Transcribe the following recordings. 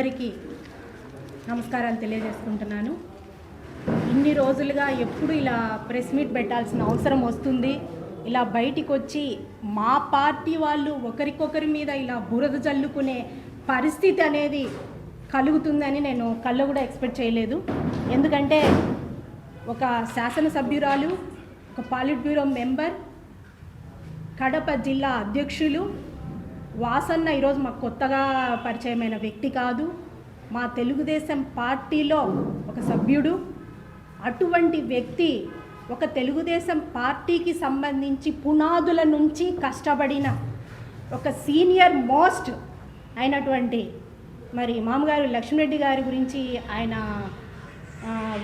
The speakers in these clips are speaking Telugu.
అందరికీ నమస్కారాలు తెలియజేసుకుంటున్నాను. ఇన్ని రోజులుగా ఎప్పుడు ఇలా ప్రెస్ మీట్ పెట్టాల్సిన అవసరం వస్తుంది. ఇలా బయటికి వచ్చి మా పార్టీ వాళ్ళు ఒకరికొకరి మీద ఇలా బురద జల్లుకునే పరిస్థితి అనేది కలుగుతుందని నేను కళ్ళు కూడా ఎక్స్పెక్ట్ చేయలేదు. ఎందుకంటే ఒక శాసనసభ్యురాలు ఒక పాలిట్ బ్యూరో మెంబర్ కడప జిల్లా అధ్యక్షులు వాసన్న ఈరోజు మాకు కొత్తగా పరిచయమైన వ్యక్తి కాదు. మా తెలుగుదేశం పార్టీలో ఒక సభ్యుడు. అటువంటి వ్యక్తి ఒక తెలుగుదేశం పార్టీకి సంబంధించి పునాదుల నుంచి కష్టపడిన ఒక సీనియర్ మోస్ట్ అయినటువంటి మరి మామగారు లక్ష్మణరెడ్డి గారి గురించి ఆయన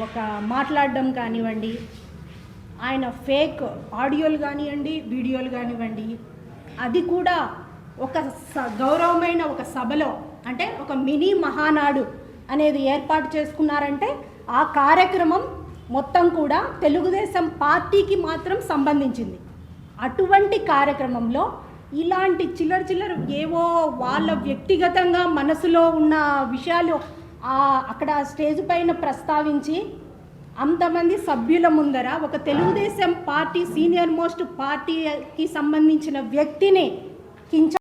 ఒక మాట్లాడడం కానివ్వండి ఆయన ఫేక్ ఆడియోలు కానివ్వండి వీడియోలు కానివ్వండి అది కూడా ఒక స గౌరవమైన ఒక సభలో అంటే ఒక మినీ మహానాడు అనేది ఏర్పాటు చేసుకున్నారంటే ఆ కార్యక్రమం మొత్తం కూడా తెలుగుదేశం పార్టీకి మాత్రం సంబంధించింది. అటువంటి కార్యక్రమంలో ఇలాంటి చిల్లర చిల్లర ఏవో వాళ్ళ వ్యక్తిగతంగా మనసులో ఉన్న విషయాలు అక్కడ స్టేజ్ పైన ప్రస్తావించి అంతమంది సభ్యుల ముందర ఒక తెలుగుదేశం పార్టీ సీనియర్ మోస్ట్ పార్టీకి సంబంధించిన వ్యక్తిని కించ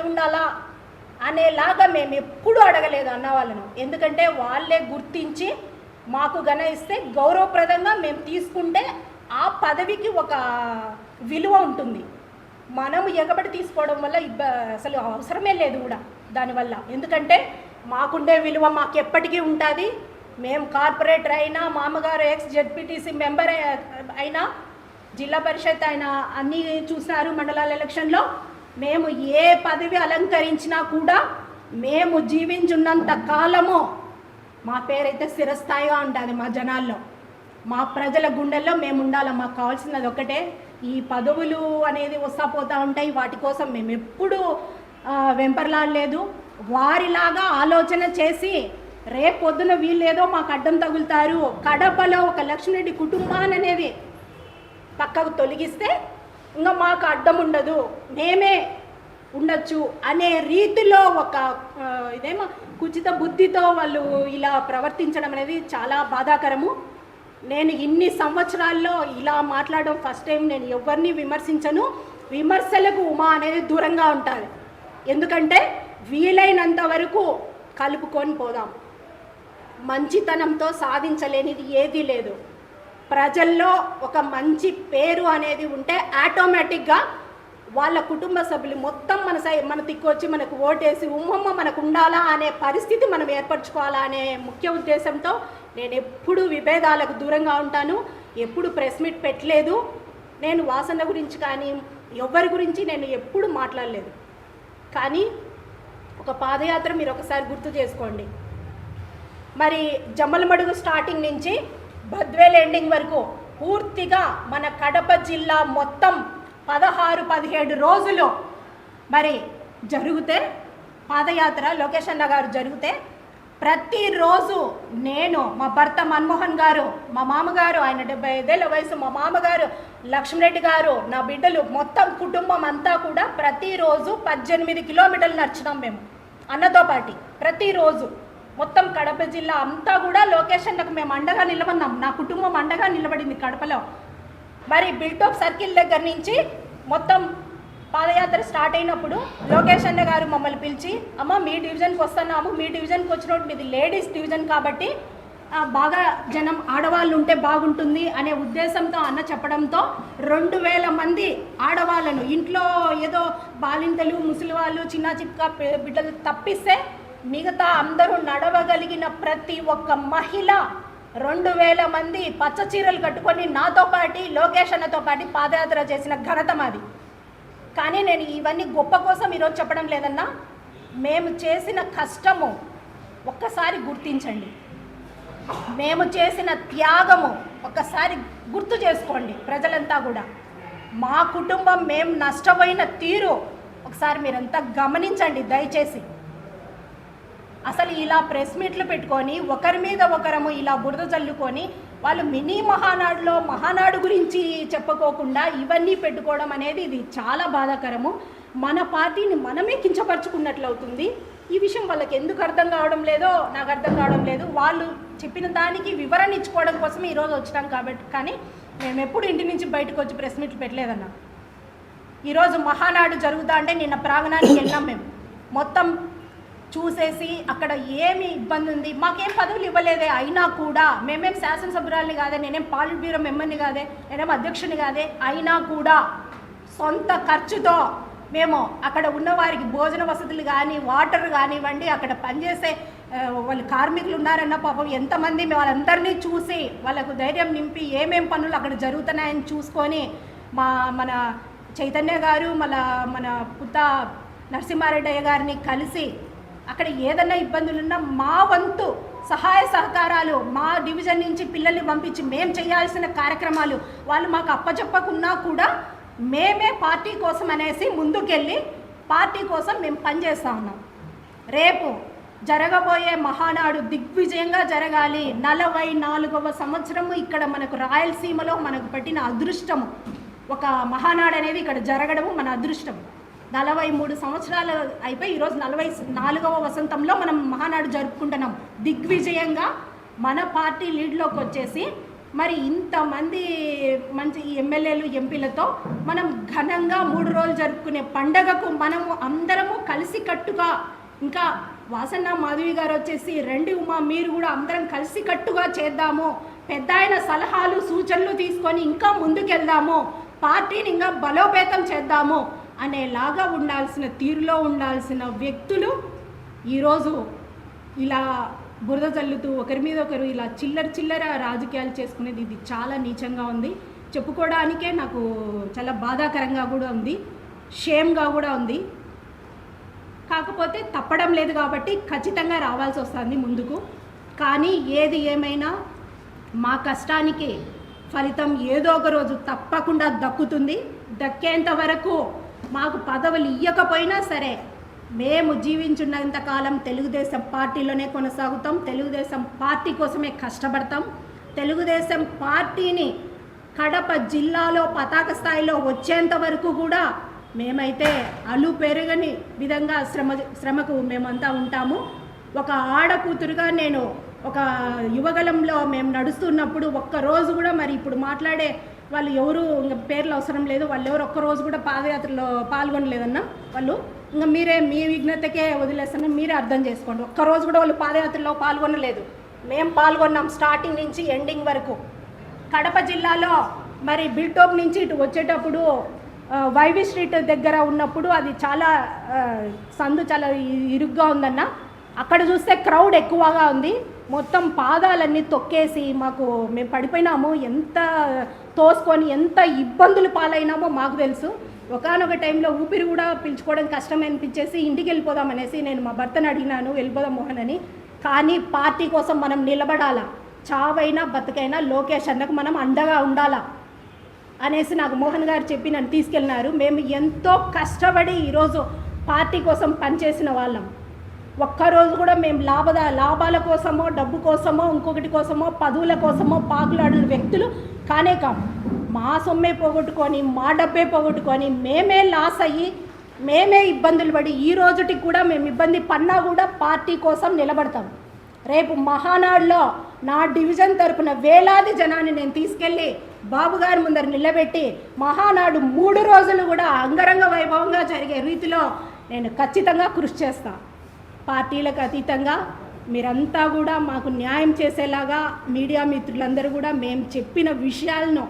చదివి ఉండాలా? అనేలాగా మేము ఎప్పుడూ అడగలేదు అన్న వాళ్ళను ఎందుకంటే వాళ్ళే గుర్తించి మాకు గన ఇస్తే గౌరవప్రదంగా మేము తీసుకుంటే ఆ పదవికి ఒక విలువ ఉంటుంది. మనము ఎగబడి తీసుకోవడం వల్ల ఇబ్బ అసలు అవసరమే లేదు కూడా దానివల్ల. ఎందుకంటే మాకుండే విలువ మాకు ఎప్పటికీ ఉంటుంది. మేము కార్పొరేటర్ అయినా మామగారు ఎక్స్ జెడ్పీటీసీ మెంబర్ అయినా జిల్లా పరిషత్ అయినా అన్నీ చూసినారు మండలాల ఎలక్షన్లో. మేము ఏ పదవి అలంకరించినా కూడా మేము జీవించున్నంత కాలము మా పేరైతే స్థిరస్థాయిగా ఉంటుంది మా జనాల్లో. మా ప్రజల గుండెల్లో మేము ఉండాలి. మాకు కావాల్సినది ఒకటే ఈ పదవులు అనేది వస్తా పోతూ ఉంటాయి. వాటి కోసం మేము ఎప్పుడూ వెంపర్లాడలేదు. వారిలాగా ఆలోచన చేసి రేపొద్దున వీళ్ళేదో మాకు అడ్డం తగులుతారు. కడపలో ఒక లక్ష్మణరెడ్డి కుటుంబాన్ని అనేది పక్కకు తొలగిస్తే ఇంకా మాకు అడ్డం ఉండదు. మేమే ఉండొచ్చు అనే రీతిలో ఒక ఇదేమో కుచిత బుద్ధితో వాళ్ళు ఇలా ప్రవర్తించడం అనేది చాలా బాధాకరము. నేను ఇన్ని సంవత్సరాల్లో ఇలా మాట్లాడడం ఫస్ట్ టైం నేను ఎవరిని విమర్శించను. విమర్శలకు ఉమా అనేది దూరంగా ఉంటుంది ఎందుకంటే వీలైనంత వరకు కలుపుకొని పోదాం. మంచితనంతో సాధించలేనిది ఏదీ లేదు. ప్రజల్లో ఒక మంచి పేరు అనేది ఉంటే ఆటోమేటిక్గా వాళ్ళ కుటుంబ సభ్యులు మొత్తం మన సై మన తిక్కొచ్చి మనకు ఓటేసి ఉమ్మమ్మ మనకు ఉండాలా అనే పరిస్థితి మనం ఏర్పరచుకోవాలా అనే ముఖ్య ఉద్దేశంతో నేను ఎప్పుడు విభేదాలకు దూరంగా ఉంటాను. ఎప్పుడు ప్రెస్ మీట్ పెట్టలేదు. నేను వాసన గురించి కానీ ఎవరి గురించి నేను ఎప్పుడు మాట్లాడలేదు. కానీ ఒక పాదయాత్ర మీరు ఒకసారి గుర్తు చేసుకోండి. మరి జమ్మలమడుగు స్టార్టింగ్ నుంచి బద్వేల్ ఎండింగ్ వరకు పూర్తిగా మన కడప జిల్లా మొత్తం పదహారు పదిహేడు రోజులు మరి జరిగితే పాదయాత్ర లోకేష్ అన్న గారు జరిగితే ప్రతిరోజు నేను మా భర్త మన్మోహన్ గారు మా మామగారు ఆయన డెబ్బై ఐదేళ్ళ వయసు మా మామగారు లక్ష్మణరెడ్డి గారు నా బిడ్డలు మొత్తం కుటుంబం అంతా కూడా ప్రతిరోజు పద్దెనిమిది కిలోమీటర్లు నడిచినాం మేము. అన్నతో పాటి ప్రతిరోజు మొత్తం కడప జిల్లా అంతా కూడా లొకేషన్లకు మేము అండగా నిలబడినాం. నా కుటుంబం అండగా నిలబడింది కడపలో. మరి బిల్టోప్ సర్కిల్ దగ్గర నుంచి మొత్తం పాదయాత్ర స్టార్ట్ అయినప్పుడు లోకేష్ అన్న గారు మమ్మల్ని పిలిచి అమ్మ మీ డివిజన్కి వస్తున్నాము. మీ డివిజన్కి వచ్చినప్పుడు మీది లేడీస్ డివిజన్ కాబట్టి బాగా జనం ఆడవాళ్ళు ఉంటే బాగుంటుంది అనే ఉద్దేశంతో అన్న చెప్పడంతో రెండు వేల మంది ఆడవాళ్ళను ఇంట్లో ఏదో బాలింతలు ముసలి వాళ్ళు చిన్న చిక్క బిడ్డలు తప్పిస్తే మిగతా అందరూ నడవగలిగిన ప్రతి ఒక్క మహిళ రెండు వేల మంది పచ్చ చీరలు కట్టుకొని నాతో పాటి లోకేష్ అన్నతో పాటి పాదయాత్ర చేసిన ఘనత మాది. కానీ నేను ఇవన్నీ గొప్ప కోసం ఈరోజు చెప్పడం లేదన్నా మేము చేసిన కష్టము ఒక్కసారి గుర్తించండి. మేము చేసిన త్యాగము ఒక్కసారి గుర్తు చేసుకోండి ప్రజలంతా కూడా. మా కుటుంబం మేము నష్టపోయిన తీరు ఒకసారి మీరంతా గమనించండి దయచేసి. అసలు ఇలా ప్రెస్ మీట్లు పెట్టుకొని ఒకరి మీద ఒకరము ఇలా బురద చల్లుకొని వాళ్ళు మినీ మహానాడులో మహానాడు గురించి చెప్పుకోకుండా ఇవన్నీ పెట్టుకోవడం అనేది ఇది చాలా బాధాకరము. మన పార్టీని మనమే కించపరుచుకున్నట్లు అవుతుంది. ఈ విషయం వాళ్ళకి ఎందుకు అర్థం కావడం లేదో నాకు అర్థం కావడం లేదు. వాళ్ళు చెప్పిన దానికి వివరణ ఇచ్చుకోవడం కోసం ఈరోజు వచ్చినాం కాబట్టి కానీ మేము ఎప్పుడు ఇంటి నుంచి బయటకు వచ్చి ప్రెస్ మీట్లు పెట్టలేదన్నా. ఈరోజు మహానాడు జరుగుతా అంటే నిన్న ప్రాంగణానికి వెళ్ళాం మేము. మొత్తం చూసేసి అక్కడ ఏమి ఇబ్బంది ఉంది? మాకేం పదవులు ఇవ్వలేదే అయినా కూడా. మేమేం శాసనసభ్యురాలని కాదే నేనేం పాలిట్ బ్యూరో మెంబర్ని కాదే నేనేం అధ్యక్షుని కాదే అయినా కూడా సొంత ఖర్చుతో మేము అక్కడ ఉన్న వారికి భోజన వసతులు కానీ వాటర్ కానివ్వండి అక్కడ పనిచేసే వాళ్ళు కార్మికులు ఉన్నారన్న పాపం ఎంతమంది మేము వాళ్ళందరినీ చూసి వాళ్ళకు ధైర్యం నింపి ఏమేం పనులు అక్కడ జరుగుతున్నాయని చూసుకొని మా మన చైతన్య గారు మన మన పుత్త నరసింహారెడ్డయ్య గారిని కలిసి అక్కడ ఏదైనా ఇబ్బందులున్నా మా వంతు సహాయ సహకారాలు మా డివిజన్ నుంచి పిల్లల్ని పంపించి మేము చేయాల్సిన కార్యక్రమాలు వాళ్ళు మాకు అప్పచెప్పకున్నా కూడా మేమే పార్టీ కోసం అనేసి ముందుకెళ్ళి పార్టీ కోసం మేము పనిచేస్తా ఉన్నాం. రేపు జరగబోయే మహానాడు దిగ్విజయంగా జరగాలి. నలభై నాలుగవ సంవత్సరము ఇక్కడ మనకు రాయలసీమలో మనకు పట్టిన అదృష్టము. ఒక మహానాడు అనేది ఇక్కడ జరగడము మన అదృష్టము. నలభై మూడు సంవత్సరాలు అయిపోయి ఈరోజు నలభై నాలుగవ వసంతంలో మనం మహానాడు జరుపుకుంటున్నాం. దిగ్విజయంగా మన పార్టీ లీడ్లోకి వచ్చేసి మరి ఇంతమంది మంచి ఎమ్మెల్యేలు ఎంపీలతో మనం ఘనంగా మూడు రోజులు జరుపుకునే పండగకు మనము అందరము కలిసికట్టుగా ఇంకా వాసన్న మాధవి గారు వచ్చేసి రెండు ఉమా మీరు కూడా అందరం కలిసికట్టుగా చేద్దాము. పెద్ద ఆయన సలహాలు సూచనలు తీసుకొని ఇంకా ముందుకెళ్దాము. పార్టీని ఇంకా బలోపేతం చేద్దాము. అనేలాగా ఉండాల్సిన తీరులో ఉండాల్సిన వ్యక్తులు ఈరోజు ఇలా బురద చల్లుతూ ఒకరి మీద ఒకరు ఇలా చిల్లర చిల్లర రాజకీయాలు చేసుకునేది ఇది చాలా నీచంగా ఉంది. చెప్పుకోవడానికే నాకు చాలా బాధాకరంగా కూడా ఉంది. షేమ్గా కూడా ఉంది. కాకపోతే తప్పడం లేదు కాబట్టి ఖచ్చితంగా రావాల్సి వస్తుంది ముందుకు. కానీ ఏది ఏమైనా మా కష్టానికి ఫలితం ఏదో ఒక రోజు తప్పకుండా దక్కుతుంది. దక్కేంత వరకు మాకు పదవులు ఇవ్వకపోయినా సరే మేము జీవించున్నంత కాలం తెలుగుదేశం పార్టీలోనే కొనసాగుతాం తెలుగుదేశం పార్టీ కోసమే కష్టపడతాం తెలుగుదేశం పార్టీని కడప జిల్లాలో పతాక స్థాయిలో వచ్చేంత వరకు కూడా మేమైతే అలు పెరగని విధంగా శ్రమ శ్రమకు మేమంతా ఉంటాము. ఒక ఆడకూతురుగా నేను ఒక యువగలంలో మేము నడుస్తున్నప్పుడు ఒక్క రోజు కూడా మరి ఇప్పుడు మాట్లాడే వాళ్ళు ఎవరు ఇంకా పేర్లు అవసరం లేదు. వాళ్ళు ఎవరు ఒక్క రోజు కూడా పాదయాత్రలో పాల్గొనలేదన్నా వాళ్ళు. ఇంకా మీరే మీ విఘ్నతకే వదిలేస్తున్నా మీరే అర్థం చేసుకోండి. ఒక్క రోజు కూడా వాళ్ళు పాదయాత్రలో పాల్గొనలేదు. మేము పాల్గొన్నాం స్టార్టింగ్ నుంచి ఎండింగ్ వరకు. కడప జిల్లాలో మరి బిల్టోప్ నుంచి ఇటు వచ్చేటప్పుడు వైవి స్ట్రీట్ దగ్గర ఉన్నప్పుడు అది చాలా సందు చాలా ఇరుగ్గా ఉందన్న. అక్కడ చూస్తే క్రౌడ్ ఎక్కువగా ఉంది. మొత్తం పాదాలన్నీ తొక్కేసి మాకు మేము పడిపోయినాము. ఎంత తోసుకొని ఎంత ఇబ్బందులు పాలైనామో మాకు తెలుసు. ఒకనొక టైంలో ఊపిరి కూడా పిలుచుకోవడం కష్టం అనిపించేసి ఇంటికి వెళ్ళిపోదాం అనేసి నేను మా భర్తను అడిగినాను వెళ్ళిపోదాం మోహన్ అని. కానీ పార్టీ కోసం మనం నిలబడాలా. చావైనా బతుకైనా లోకేష్ అన్నకు మనం అండగా ఉండాలా అనేసి నాకు మోహన్ గారు చెప్పి నన్ను తీసుకెళ్ళినారు. మేము ఎంతో కష్టపడి ఈరోజు పార్టీ కోసం పనిచేసిన వాళ్ళం. ఒక్కరోజు కూడా మేము లాభద లాభాల కోసమో డబ్బు కోసమో ఇంకొకటి కోసమో పదవుల కోసమో పాకులాడిన వ్యక్తులు కానే కాము. మా సొమ్మే పోగొట్టుకొని మా డబ్బే పోగొట్టుకొని మేమే లాస్ అయ్యి మేమే ఇబ్బందులు పడి ఈ రోజుటికి కూడా మేము ఇబ్బంది పన్నా కూడా పార్టీ కోసం నిలబడతాం. రేపు మహానాడులో నా డివిజన్ తరపున వేలాది జనాన్ని నేను తీసుకెళ్ళి బాబు గారి ముందర నిలబెట్టి మహానాడు మూడు రోజులు కూడా అంగరంగ వైభవంగా జరిగే రీతిలో నేను ఖచ్చితంగా కృషి చేస్తాను పార్టీలకు అతీతంగా మీరంతా కూడా మాకు న్యాయం చేసేలాగా మీడియా మిత్రులందరూ కూడా మేము చెప్పిన విషయాలను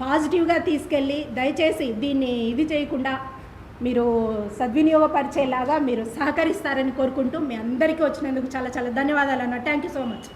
పాజిటివ్గా తీసుకెళ్ళి దయచేసి దీన్ని ఇది చేయకుండా మీరు సద్వినియోగపరిచేలాగా మీరు సహకరిస్తారని కోరుకుంటూ మీ అందరికీ వచ్చినందుకు చాలా చాలా ధన్యవాదాలు అన్న. Thank you so much